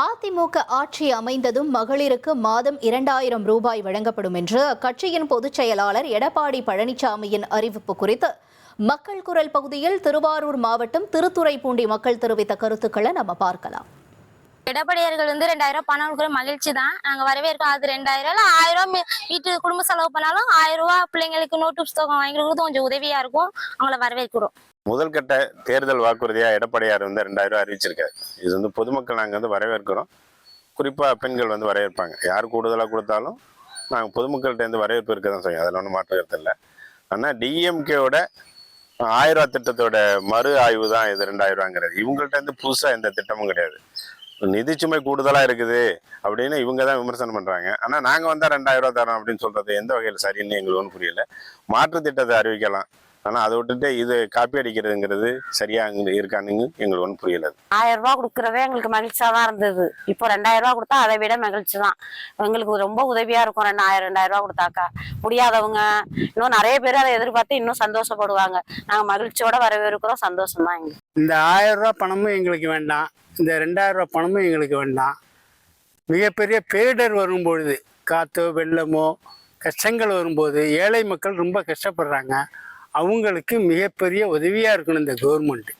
அதிமுக ஆட்சி அமைந்ததும் மகளிருக்கு மாதம் இரண்டாயிரம் ரூபாய் வழங்கப்படும் என்று அக்கட்சியின் பொதுச் செயலாளர் எடப்பாடி பழனிசாமியின் அறிவிப்பு குறித்து மக்கள் குரல் பகுதியில் திருவாரூர் மாவட்டம் திருத்துறைப்பூண்டி மக்கள் தெரிவித்த கருத்துக்களை நம்ம பார்க்கலாம். எடப்பாடியார்கள் வந்து ரெண்டாயிரம் பணம் கொடுக்குற மகிழ்ச்சி தான். நாங்க வரவேற்கோம் அது ரெண்டாயிரம் இல்ல ஆயிரம் வீட்டு குடும்ப செலவு பண்ணாலும் ஆயிரம் ரூபா பிள்ளைங்களுக்கு நோட்டு புஸ்தகம் வாங்கி கொடுக்குறது கொஞ்சம் உதவியா இருக்கும். அவங்கள வரவேற்கிறோம். முதல் கட்ட தேர்தல் வாக்குறுதியா எடப்பாடியார் வந்து ரெண்டாயிரம் ரூபா அறிவிச்சிருக்காரு. இது வந்து பொதுமக்கள் நாங்கள் வந்து வரவேற்கிறோம். குறிப்பாக பெண்கள் வந்து வரவேற்பாங்க. யார் கூடுதலாக கொடுத்தாலும் நாங்கள் பொதுமக்கள்கிட்ட இருந்து வரவேற்பு இருக்க தான் செய்யும். அதில் ஒன்றும் மாற்று இல்லை. ஆனால் டிஎம்கேவோட ஆயிரம் ரூபா திட்டத்தோட மறு ஆய்வு தான் இது ரெண்டாயிரம் ரூபாங்கிறது இவங்கள்ட்ட இருந்து புதுசாக எந்த திட்டமும் கிடையாது. நிதிச்சுமை கூடுதலாக இருக்குது அப்படின்னு இவங்க தான் விமர்சனம் பண்ணுறாங்க ஆனால் நாங்கள் வந்தால் ரெண்டாயிரம் ரூபா தரோம் அப்படின்னு சொல்கிறது எந்த வகையில் சரின்னு எங்களுக்கு ஒன்றும் புரியல. மாற்று திட்டத்தை அறிவிக்கலாம். ஆனால் அதை விட்டுட்டு இது காப்பி அடிக்கிறதுங்கிறது சரியா அங்க இருக்கான்னு எங்களுக்கு ஒன்றும் புரியல. ஆயிரம் ரூபாய் கொடுக்கறதே எங்களுக்கு மகிழ்ச்சியா தான் இருந்தது. இப்போ ரெண்டாயிரம் ரூபாய் கொடுத்தா அதை விட மகிழ்ச்சி தான் எங்களுக்கு ரொம்ப உதவியா இருக்கும். ரெண்டாயிரம் ரெண்டாயிரம் ரூபாய் கொடுத்தாக்கா. முடியாதவங்க இன்னும் நிறைய பேர் அதை எதிர்பார்த்து இன்னும் சந்தோஷப்படுவாங்க. நாங்க மகிழ்ச்சியோட வரவேற்கிறோம். சந்தோஷம் தான் எங்களுக்கு இந்த ஆயிரம் ரூபாய் பணமும் எங்களுக்கு வேண்டாம். இந்த ரெண்டாயிரம் ரூபாய் பணமும் எங்களுக்கு வேண்டாம். மிகப்பெரிய பேரிடர் வரும்பொழுது காற்றோ வெள்ளமோ கஷ்டங்கள் வரும்போது ஏழை மக்கள் ரொம்ப கஷ்டப்படுறாங்க. அவங்களுக்கு மிகப்பெரிய உதவியாக இருக்கணும் இந்த கவர்மெண்ட்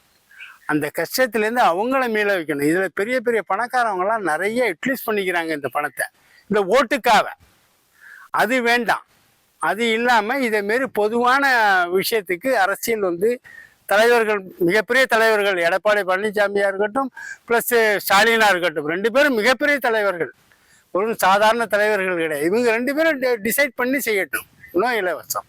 அந்த கஷ்டத்துலேருந்து அவங்கள மீள வைக்கணும். இதில் பெரிய பெரிய பணக்காரவங்களாம் நிறைய யூட்டிலைஸ் பண்ணிக்கிறாங்க இந்த பணத்தை. இந்த ஓட்டுக்காக. அது வேண்டாம். அது இல்லாமல் இதேமாரி பொதுவான விஷயத்துக்கு அரசியல் வந்து தலைவர்கள் மிகப்பெரிய தலைவர்கள் எடப்பாடி பழனிசாமியாக இருக்கட்டும் ப்ளஸ் ஸ்டாலினாக இருக்கட்டும் ரெண்டு பேரும் மிகப்பெரிய தலைவர்கள். ஒரு சாதாரண தலைவர்கள் கிடையாது. இவங்க ரெண்டு பேரும் டிசைட் பண்ணி செய்யட்டும். இன்னும் இலவசம்.